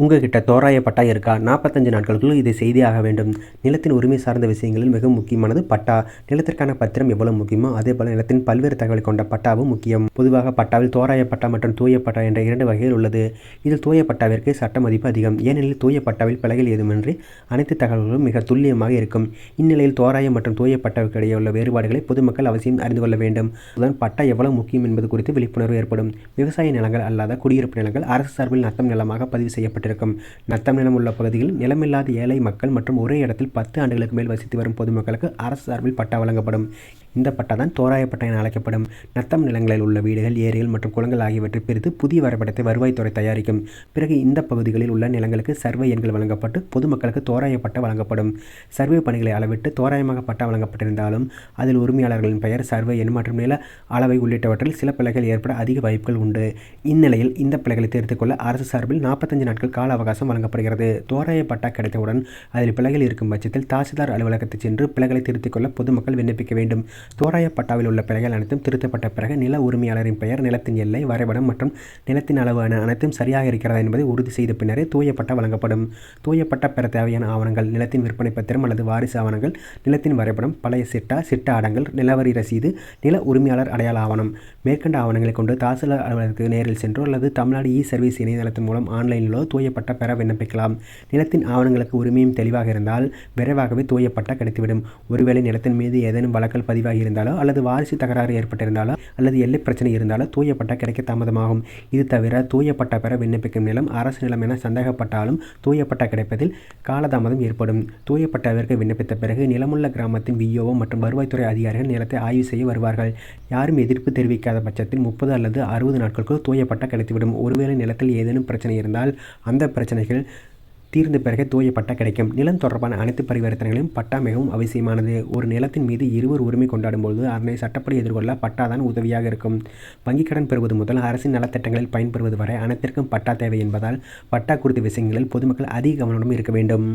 உங்ககிட்ட தோராய பட்டா இருக்கா? நாற்பத்தஞ்சு நாட்களுக்குள் இதை செய்தியாக வேண்டும். நிலத்தின் உரிமை சார்ந்த விஷயங்களில் மிக முக்கியமானது பட்டா. நிலத்திற்கான பத்திரம் எவ்வளவு முக்கியமோ அதே போல நிலத்தின் பல்வேறு தகவலை கொண்ட பட்டாவும் முக்கியம். பொதுவாக பட்டாவில் தோராய பட்டா மற்றும் தூய பட்டா என்ற இரண்டு வகைகள் உள்ளது. இதில் தூய பட்டாவிற்கு சட்ட மதிப்பு அதிகம். ஏனெனில் தூய பட்டாவில் பிழைகள் ஏதுமின்றி அனைத்து தகவல்களும் மிக துல்லியமாக இருக்கும். இந்நிலையில் தோராய மற்றும் தூய பட்டாவுக்கு இடையே உள்ள வேறுபாடுகளை பொதுமக்கள் அவசியம் அறிந்து கொள்ள வேண்டும். அதுதான் பட்டா எவ்வளவு முக்கியம் என்பது குறித்து விழிப்புணர்வு ஏற்படும். விவசாய நிலங்கள் அல்லாத குடியிருப்பு நிலங்கள் அரசு சார்பில் நத்தம் நிலமாக பதிவு செய்யப்பட்டிருக்கும் நத்தம் நிலம் உள்ள பகுதியில் நிலமில்லாத ஏழை மக்கள் மற்றும் ஒரே இடத்தில் பத்து ஆண்டுகளுக்கு மேல் வசித்து வரும் பொதுமக்களுக்கு அரசு சார்பில் பட்டா வழங்கப்படும். இந்த பட்டா தான் தோராய பட்டா என அழைக்கப்படும். நத்தம் நிலங்களில் உள்ள வீடுகள் ஏரிகள் மற்றும் குளங்கள் ஆகியவற்றை பிரித்து புதிய வரைபடத்தை வருவாய்த்துறை தயாரிக்கும். பிறகு இந்த பகுதிகளில் உள்ள நிலங்களுக்கு சர்வே எண்கள் வழங்கப்பட்டு பொதுமக்களுக்கு தோராய பட்டா வழங்கப்படும். சர்வே பணிகளை அளவிட்டு தோராயமாக பட்டா வழங்கப்பட்டிருந்தாலும் அதில் உரிமையாளர்களின் பெயர் சர்வே எண் மற்றும் நில அளவை உள்ளிட்டவற்றில் சில பிழைகள் ஏற்பட அதிக வாய்ப்புகள் உண்டு. இந்நிலையில் இந்த பிழைகளை திருத்திக் கொள்ள அரசு சார்பில் நாற்பத்தஞ்சு நாட்கள் கால அவகாசம் வழங்கப்படுகிறது. தோராய பட்டா கிடைத்தவுடன் அதில் பிழைகள் இருக்கும் பட்சத்தில் தாசில்தார் அலுவலகத்தை சென்று பிழைகளை திருத்திக் கொள்ள பொதுமக்கள் விண்ணப்பிக்க வேண்டும். தோராய பட்டாவில் உள்ள பிழைகள் அனைத்தும் திருத்தப்பட்ட பிறகு நில உரிமையாளரின் பெயர் நிலத்தின் எல்லை வரைபடம் மற்றும் நிலத்தின் அளவு என அனைத்தும் சரியாக இருக்கிறதா என்பதை உறுதி செய்த பின்னரே தூயப்பட்ட வழங்கப்படும். தூயப்பட்ட பெற தேவையான ஆவணங்கள் நிலத்தின் விற்பனை பத்திரம் அல்லது வாரிசு ஆவணங்கள் நிலத்தின் வரைபடம் பழைய சிட்டா சிட்ட ஆடங்கள் நிலவரி ரசீது நில உரிமையாளர் அடையாள ஆவணம் மேற்கண்ட ஆவணங்களை கொண்டு தாசில்தார் அலுவலகத்துக்கு நேரில் சென்றோ அல்லது தமிழ்நாடு இ சர்வீஸ் இணையதளத்தின் மூலம் ஆன்லைனிலோ தூயப்பட்ட பெற விண்ணப்பிக்கலாம். நிலத்தின் ஆவணங்களுக்கு உரிமையும் தெளிவாக இருந்தால் விரைவாகவே தூயப்பட்ட கிடைத்துவிடும். ஒருவேளை நிலத்தின் மீது ஏதேனும் வழக்கல் பதிவாக இருந்தாலோ அல்லது வாரிசு தகராறு ஏற்பட்டிருந்தாலோ அல்லது எல்லை பிரச்சனை இருந்தாலோ தூய பட்டா கிடைக்க தாமதமாகும். இது தவிர தூய பட்டா பெற விண்ணப்பிக்கும் நிலம் அரசு நிலம் என சந்தேகப்பட்டாலும் தூய பட்டா கிடைப்பதில் காலதாமதம் ஏற்படும். தூய பட்டாவிற்கு விண்ணப்பித்த பிறகு நிலமுள்ள கிராமத்தின் விஓஓ மற்றும் வருவாய்த்துறை அதிகாரிகள் நிலத்தை ஆய்வு செய்ய வருவார்கள். யாரும் எதிர்ப்பு தெரிவிக்காத பட்சத்தில் முப்பது அல்லது அறுபது நாட்களுக்குள் தூய பட்டா கிடைத்துவிடும். ஒருவேளை நிலத்தில் ஏதேனும் பிரச்சனை இருந்தால் அந்த பிரச்சனைகள் தீர்ந்த பிறகு தூய பட்டா கிடைக்கும். நிலம் தொடர்பான அனைத்து பரிவர்த்தனைகளையும் பட்டா மிகவும் அவசியமானது. ஒரு நிலத்தின் மீது இருவர் உரிமை கொண்டாடும்போது அதனை சட்டப்படி எதிர்கொள்ள பட்டா தான் உதவியாக இருக்கும். வங்கிக் கடன் பெறுவது முதல் அரசின் நலத்திட்டங்களில் பயன்பெறுவது வரை அனைத்திற்கும் பட்டா தேவை என்பதால் பட்டா குறித்த விஷயங்களில் பொதுமக்கள் அதிக கவனமுடன் இருக்க வேண்டும்.